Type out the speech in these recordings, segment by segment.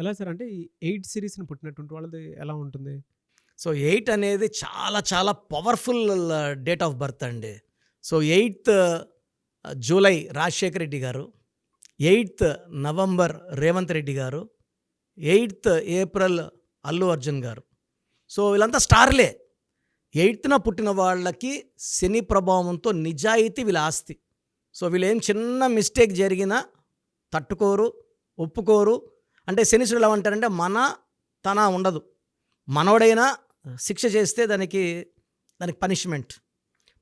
ఎలా సార్? అంటే ఈ ఎయిట్ సిరీస్ని పుట్టినటువంటి వాళ్ళది ఎలా ఉంటుంది? సో ఎయిట్ అనేది చాలా చాలా పవర్ఫుల్ డేట్ ఆఫ్ బర్త్ అండి. So eighth July Rajasekhara Reddy garu eighth November Revanth Reddy garu eighth April Allu Arjun గారు. సో వీళ్ళంతా స్టార్లే. ఎయిత్న పుట్టిన వాళ్ళకి శని ప్రభావంతో నిజాయితీ వీళ్ళ ఆస్తి. సో వీళ్ళు ఏం చిన్న మిస్టేక్ జరిగినా తట్టుకోరు ఒప్పుకోరు అంటే శనిశ్వరులు ఏమంటారంటే మన తన ఉండదు. మనోడైనా శిక్ష చేస్తే దానికి దానికి పనిష్మెంట్.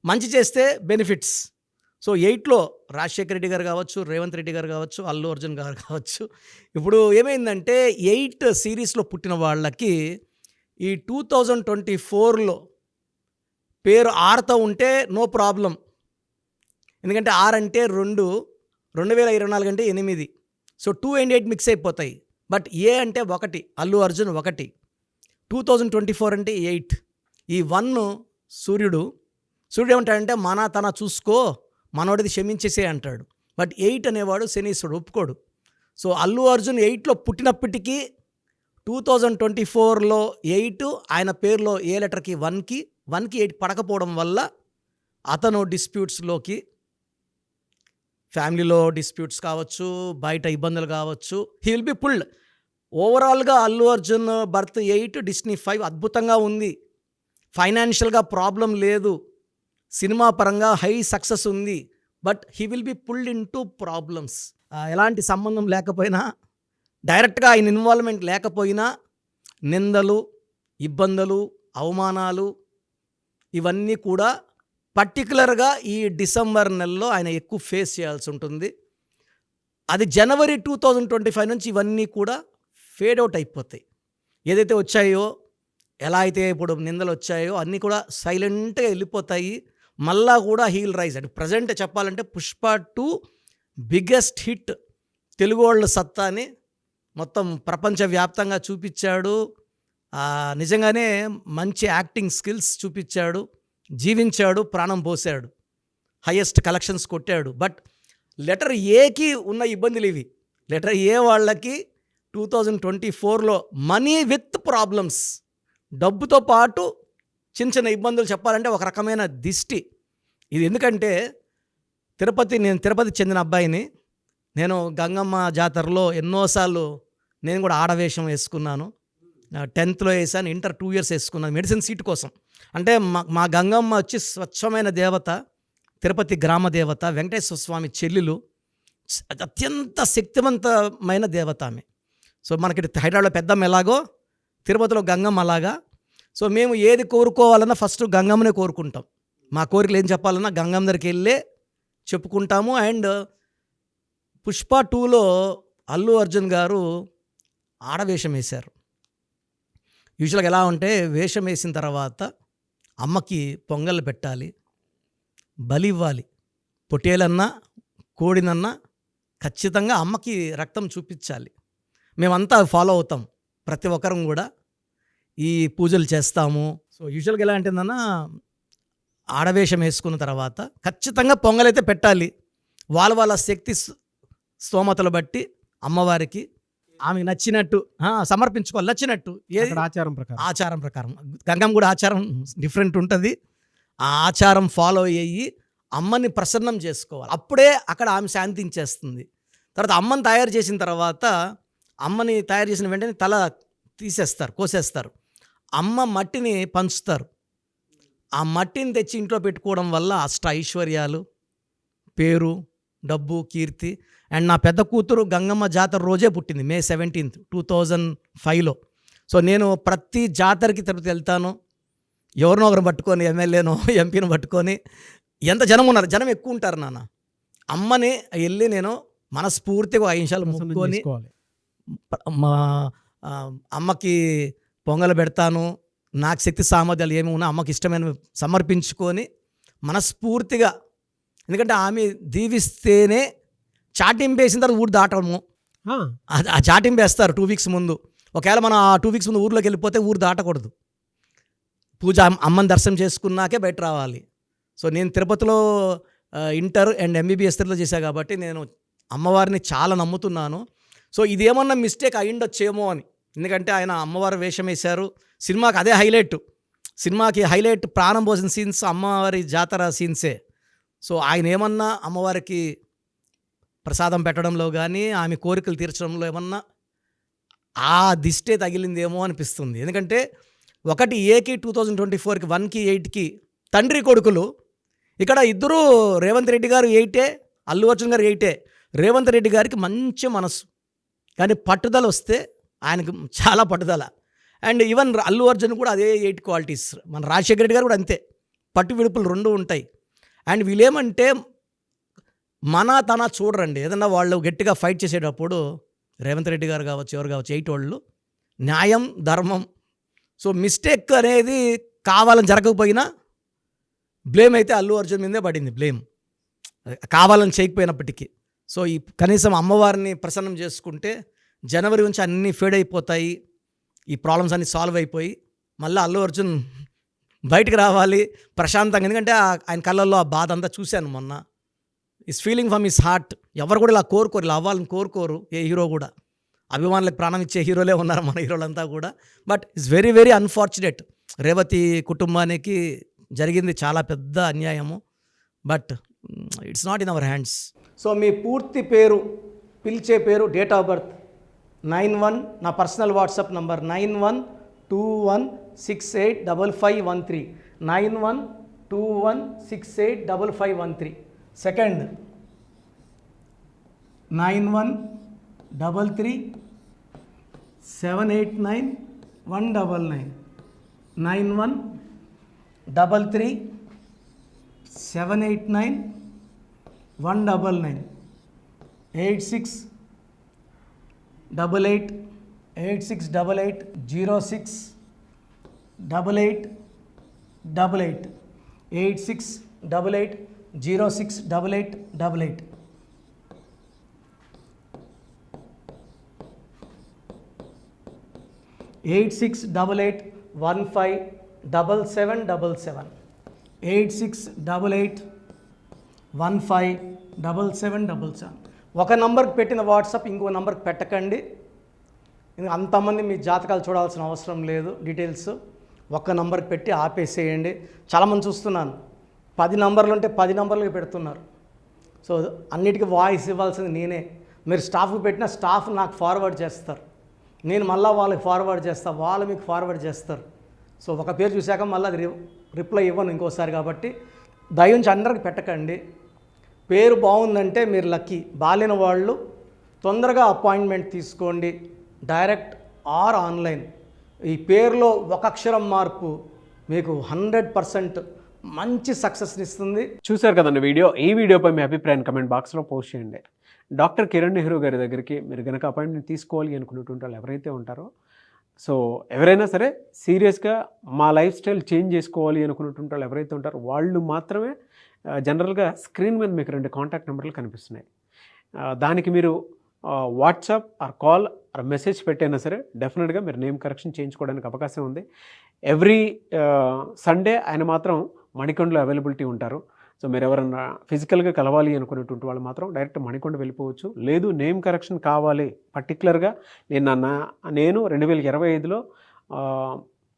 మంచి చేస్తే బెనిఫిట్స్. సో ఎయిట్లో రాజశేఖర రెడ్డి గారు కావచ్చు రేవంత్ రెడ్డి గారు కావచ్చు అల్లు అర్జున్ గారు కావచ్చు. ఇప్పుడు ఏమైందంటే ఎయిట్ సిరీస్లో పుట్టిన వాళ్ళకి ఈ టూ థౌజండ్ ట్వంటీ ఫోర్లో పేరు ఆరుతో ఉంటే నో ప్రాబ్లం. ఎందుకంటే ఆర్ అంటే రెండు రెండు వేల ఇరవై నాలుగు అంటే ఎనిమిది. So two and eight mix అయిపోతాయి. బట్ ఏ అంటే ఒకటి అల్లు అర్జున్ ఒకటి. టూ థౌజండ్ ట్వంటీ ఫోర్ అంటే ఎయిట్. ఈ వన్ సూర్యుడు సూర్యుడు ఏమంటాడంటే మన తన చూసుకో మనోడిది క్షమించేసే అంటాడు. బట్ ఎయిట్ అనేవాడు శనీశ్వరుడు ఒప్పుకోడు. సో అల్లు అర్జున్ ఎయిట్లో పుట్టినప్పటికీ టూ థౌజండ్ ట్వంటీ ఫోర్లో ఎయిట్ ఆయన పేరులో ఏ లెటర్కి వన్కి వన్కి ఎయిట్ పడకపోవడం వల్ల అతను డిస్ప్యూట్స్లోకి ఫ్యామిలీలో డిస్ప్యూట్స్ కావచ్చు బయట ఇబ్బందులు కావచ్చు హీ విల్ బి పుల్డ్ ఓవరాల్గా Allu Arjun birth eight destiny five అద్భుతంగా ఉంది. ఫైనాన్షియల్గా ప్రాబ్లం లేదు. సినిమా పరంగా హై సక్సెస్ ఉంది. But he will be pulled into problems ఎలాంటి సంబంధం లేకపోయినా డైరెక్ట్గా ఆయన ఇన్వాల్వ్మెంట్ లేకపోయినా నిందలు ఇబ్బందులు అవమానాలు ఇవన్నీ కూడా పర్టికులర్గా ఈ డిసెంబర్ నెలలో ఆయన ఎక్కువ ఫేస్ చేయాల్సి ఉంటుంది. అది January two thousand twenty five నుంచి ఇవన్నీ కూడా ఫేడ్ అవుట్ అయిపోతాయి. ఏదైతే వచ్చాయో ఎలా అయితే ఇప్పుడు నిందలు వచ్చాయో అన్నీ కూడా సైలెంట్గా వెళ్ళిపోతాయి. మళ్ళా కూడా హీల్ రైజ్. అంటే ప్రజెంట్ చెప్పాలంటే Pushpa two biggest hit Telugu వాళ్ళ సత్తాని మొత్తం ప్రపంచవ్యాప్తంగా చూపించాడు. నిజంగానే మంచి యాక్టింగ్ స్కిల్స్ చూపించాడు. జీవించాడు ప్రాణం పోసాడు హయ్యెస్ట్ కలెక్షన్స్ కొట్టాడు. బట్ లెటర్ ఏకి ఉన్న ఇబ్బందులు ఇవి. లెటర్ ఏ వాళ్ళకి టూ థౌజండ్ ట్వంటీ ఫోర్లో మనీ విత్ ప్రాబ్లమ్స్. డబ్బుతో పాటు చిన్న చిన్న ఇబ్బందులు చెప్పాలంటే ఒక రకమైన దిష్టి. ఇది ఎందుకంటే తిరుపతి నేను తిరుపతి చెందిన అబ్బాయిని. నేను గంగమ్మ జాతరలో ఎన్నోసార్లు నేను కూడా ఆడవేషం వేసుకున్నాను. టెన్త్లో వేసాను ఇంటర్ టూ ఇయర్స్ వేసుకున్నాను మెడిసిన్ సీట్ కోసం. అంటే మా మా గంగమ్మ వచ్చి స్వచ్ఛమైన దేవత తిరుపతి గ్రామ దేవత వెంకటేశ్వర స్వామి చెల్లెలు అత్యంత శక్తివంతమైన దేవత ఆమె. సో మనకి హైదరాబాద్లో పెద్దమ్మ ఎలాగో తిరుపతిలో గంగమ్మ అలాగా. సో మేము ఏది కోరుకోవాలన్నా ఫస్ట్ గంగమ్మనే కోరుకుంటాం. మా కోరికలు ఏం చెప్పాలన్నా గంగమ్మ దగ్గరికి వెళ్ళే చెప్పుకుంటాము. అండ్ పుష్ప టూలో అల్లు అర్జున్ గారు ఆడవేషం వేశారు. యూజువల్గా ఎలా ఉంటే వేషం వేసిన తర్వాత అమ్మకి పొంగల్ పెట్టాలి బలి ఇవ్వాలి. పొట్టేలన్నా కోడినన్నా ఖచ్చితంగా అమ్మకి రక్తం చూపించాలి. మేమంతా ఫాలో అవుతాం. ప్రతి ఒక్కరం కూడా ఈ పూజలు చేస్తాము. సో యూజువల్గా ఎలా అంటుందన్నా ఆడవేషం వేసుకున్న తర్వాత ఖచ్చితంగా పొంగలైతే పెట్టాలి. వాళ్ళ వాళ్ళ శక్తి స్తోమతలు బట్టి అమ్మవారికి ఆమెకు నచ్చినట్టు సమర్పించుకోవాలి నచ్చినట్టు. ఏది? ఆచారం ప్రకారం. ఆచారం ప్రకారం. గంగం కూడా ఆచారం డిఫరెంట్ ఉంటుంది. ఆ ఆచారం ఫాలో అయ్యి అమ్మని ప్రసన్నం చేసుకోవాలి. అప్పుడే అక్కడ ఆమె శాంతించేస్తుంది తర్వాత అమ్మని తయారు చేసిన తర్వాత అమ్మని తయారు చేసిన వెంటనే తల తీసేస్తారు కోసేస్తారు. అమ్మ మట్టిని పంచుతారు. ఆ మట్టిని తెచ్చి ఇంట్లో పెట్టుకోవడం వల్ల అష్ట ఐశ్వర్యాలు పేరు డబ్బు కీర్తి అండ్ నా పెద్ద కూతురు గంగమ్మ జాతర రోజే పుట్టింది మే సెవెంటీన్త్ టూ థౌజండ్ ఫైవ్లో. సో నేను ప్రతి జాతరకి తిరుపతి వెళ్తాను. ఎవరినో ఒకరు పట్టుకొని ఎమ్మెల్యేనో ఎంపీని పట్టుకొని ఎంత జనం ఉన్నారు? జనం ఎక్కువ ఉంటారు నాన్న. అమ్మని వెళ్ళి నేను మనస్ఫూర్తిగా ఐదు నిమిషాలు ముక్కొని మా అమ్మకి పొంగలు పెడతాను. నాకు శక్తి సామర్థ్యాలు ఏమి ఉన్నా అమ్మకి ఇష్టమైన సమర్పించుకొని మనస్ఫూర్తిగా ఎందుకంటే ఆమె దీవిస్తేనే చాటింపు వేసిన తర్వాత ఊరు దాటము. ఆ, ఆ- ఆ చాటింపు వేస్తారు టూ వీక్స్ ముందు. ఒకవేళ మనం ఆ టూ వీక్స్ ముందు ఊర్లోకి వెళ్ళిపోతే ఊరు దాటకూడదు. పూజ అమ్మ- అమ్మని దర్శనం చేసుకున్నాకే బయట రావాలి. సో నేను తిరుపతిలో ఇంటర్ అండ్ ఎంబీబీఎస్ తిరుపతిలో చేశాను కాబట్టి నేను అమ్మవారిని చాలా నమ్ముతున్నాను. సో ఇదేమన్నా మిస్టేక్ అయ్యిండొచ్చేమో అని. ఎందుకంటే ఆయన అమ్మవారు వేషం వేశారు. సినిమాకి అదే హైలైట్ సినిమాకి హైలైట్ ప్రాణం పోసిన సీన్స్ అమ్మవారి జాతర సీన్సే సో ఆయన ఏమన్నా అమ్మవారికి ప్రసాదం పెట్టడంలో కానీ ఆమె కోరికలు తీర్చడంలో ఏమన్నా ఆ దిష్టే తగిలిందేమో అనిపిస్తుంది. ఎందుకంటే ఒకటి ఏకి టూ థౌజండ్ ట్వంటీ ఫోర్కి వన్కి ఎయిట్కి తండ్రి కొడుకులు ఇక్కడ ఇద్దరు రేవంత్ రెడ్డి గారు ఎయిటే అల్లు అర్జున్ గారు ఎయిటే. రేవంత్ రెడ్డి గారికి మంచి మనసు. కానీ పట్టుదల వస్తే ఆయనకు చాలా పట్టుదల. అండ్ ఈవెన్ అల్లు అర్జున్ కూడా అదే ఎయిట్ క్వాలిటీస్. మన రాజశేఖర రెడ్డి గారు కూడా అంతే. పట్టు విడుపులు రెండు ఉంటాయి. అండ్ వీళ్ళేమంటే మన తన చూడరండి. ఏదన్నా వాళ్ళు గట్టిగా ఫైట్ చేసేటప్పుడు రేవంత్ రెడ్డి గారు కావచ్చు ఎవరు కావచ్చు ఎయిట్ వాళ్ళు న్యాయం ధర్మం. సో మిస్టేక్ అనేది కావాలని జరగకపోయినా బ్లేమ్ అయితే అల్లు అర్జున్ మీదే పడింది బ్లేమ్. కావాలని చేయకపోయినప్పటికీ. సో ఈ కనీసం అమ్మవారిని ప్రసన్నం చేసుకుంటే జనవరి నుంచి అన్నీ ఫేడ్ అయిపోతాయి ఈ ప్రాబ్లమ్స్ అన్నీ సాల్వ్ అయిపోయి మళ్ళీ అల్లు అర్జున్ బయటికి రావాలి ప్రశాంతంగా. ఎందుకంటే ఆ- ఆయన కళ్ళల్లో ఆ బాధ అంతా చూశాను మొన్న. His feeling from his heart ఎవరు కూడా ఇలా కోరుకోరు ఇలా అవ్వాలని కోరుకోరు ఏ హీరో కూడా. అభిమానులకు ప్రాణం ఇచ్చే హీరోలే ఉన్నారు మన హీరోలంతా కూడా. But it's very very unfortunate Revathi కుటుంబానికి జరిగింది చాలా పెద్ద అన్యాయము. But it's not in our hands so మీ పూర్తి పేరు పిలిచే పేరు date of birth nine one నా personal WhatsApp number nine one two one six eight double five one three nine one two one six eight double five one three second nine one double three seven eight nine one double nine nine one double three seven eight nine one double nine eight six double eight eight six double eight zero six double eight double eight eight six double eight zero six double eight double eight. Eight six double eight one five double seven double seven. Eight six double eight one five double seven double seven. ఒక నంబర్కి పెట్టిన WhatsApp ఇంకో నంబర్కి పెట్టకండి. అంతమంది మీ జాతకాలు చూడాల్సిన అవసరం లేదు డీటెయిల్స్. ఒక్క నంబర్కి పెట్టి ఆపేసేయండి. చాలామంది చూస్తున్నాను. పది నంబర్లు ఉంటే పది నంబర్లకి పెడుతున్నారు. సో అన్నిటికీ వాయిస్ ఇవ్వాల్సింది నేనే. మీరు స్టాఫ్కి పెట్టిన స్టాఫ్ నాకు ఫార్వర్డ్ చేస్తారు. నేను మళ్ళీ వాళ్ళకి ఫార్వర్డ్ చేస్తాను వాళ్ళు మీకు ఫార్వర్డ్ చేస్తారు. సో ఒక పేరు చూశాక మళ్ళీ అది రి- రిప్లై ఇవ్వను ఇంకోసారి కాబట్టి. దయించి అందరికి పెట్టకండి. పేరు బాగుందంటే మీరు లక్కీ. బాలిన వాళ్ళు తొందరగా అపాయింట్మెంట్ తీసుకోండి. Direct or online. ఈ పేరులో ఒక అక్షరం మార్పు మీకు హండ్రెడ్ పర్సెంట్ మంచి సక్సెస్ని ఇస్తుంది. చూశారు కదండి వీడియో? ఈ వీడియోపై మీ అభిప్రాయం కమెంట్ బాక్స్లో పోస్ట్ చేయండి. డాక్టర్ కిరణ్ నెహ్రూ గారి దగ్గరికి మీరు కనుక అపాయింట్మెంట్ తీసుకోవాలి అనుకున్నటువంటి వాళ్ళు ఎవరైతే ఉంటారో సో ఎవరైనా సరే సీరియస్గా మా లైఫ్ స్టైల్ చేంజ్ చేసుకోవాలి అనుకున్నటువంటి వాళ్ళు ఎవరైతే ఉంటారో వాళ్ళు మాత్రమే జనరల్గా స్క్రీన్ మీద మీకు రెండు కాంటాక్ట్ నెంబర్లు కనిపిస్తున్నాయి. దానికి మీరు WhatsApp or call or message పెట్టైనా సరే డెఫినెట్గా మీరు నేమ్ కరెక్షన్ చేయించుకోవడానికి అవకాశం ఉంది. ఎవ్రీ సండే ఆయన మాత్రం మణికొండలో అవైలబిలిటీ ఉంటారు. సో మీరు ఎవరన్నా ఫిజికల్గా కలవాలి అనుకునేటువంటి వాళ్ళు మాత్రం డైరెక్ట్ మణికొండ వెళ్ళిపోవచ్చు. లేదు నేమ్ కరెక్షన్ కావాలి పర్టికులర్గా నేను నా నేను రెండు వేల ఇరవై ఐదులో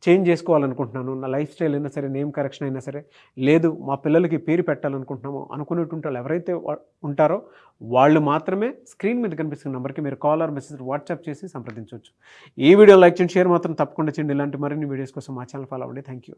చేంజ్ చేసుకోవాలనుకుంటున్నాను. నా లైఫ్ స్టైల్ అయినా సరే నేమ్ కరెక్షన్ అయినా సరే లేదు మా పిల్లలకి పేరు పెట్టాలనుకుంటున్నాము అనుకునేటువంటి వాళ్ళు ఎవరైతే ఉంటారో వాళ్ళు మాత్రమే స్క్రీన్ మీద కనిపిస్తున్న నెంబర్కి మీరు కాల్ ఆర్ మెసేజ్ వాట్సాప్ చేసి సంప్రదించవచ్చు. ఈ వీడియో లైక్ చేయండి షేర్ మాత్రం తప్పకుండా చేయండి. ఇలాంటి మరిన్ని వీడియోస్ కోసం మా ఛానల్ ఫాలో అవ్వండి. Thank you